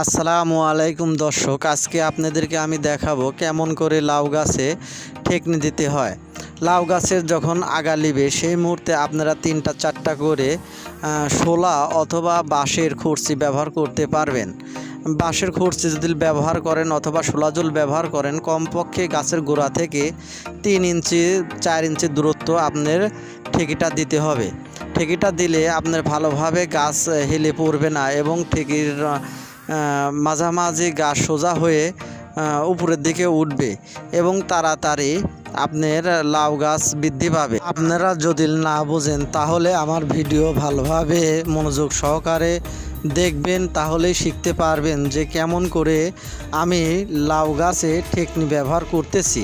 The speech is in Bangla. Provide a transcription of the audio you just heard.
আসসালামু আলাইকুম দর্শক, আজকে আপনাদেরকে আমি দেখাবো কেমন করে লাউ গাছে ঠেকনি দিতে হয়। লাউ গাছের যখন আগা লিবে, সেই মুহূর্তে আপনারা তিনটা চারটা করে শোলা অথবা বাঁশের খুরসি ব্যবহার করতে পারবেন। বাঁশের খুরসি যদি ব্যবহার করেন অথবা শোলাজল ব্যবহার করেন, কমপক্ষে গাছের গোড়া থেকে তিন ইঞ্চি, চার ইঞ্চি দূরত্ব আপনার ঠেকিটা দিতে হবে। ঠেকিটা দিলে আপনার ভালোভাবে গাছ হেলে পড়বে না এবং ঠেকির মাঝামাঝি গাছ সোজা হয়ে উপরের দিকে উঠবে এবং তাড়াতাড়ি আপনার লাউ গাছ বৃদ্ধি পাবে। আপনারা যদি না বোঝেন, তাহলে আমার ভিডিও ভালোভাবে মনোযোগ সহকারে দেখবেন, তাহলেই শিখতে পারবেন যে কেমন করে আমি লাউ গাছে টেকনি ব্যবহার করতেছি।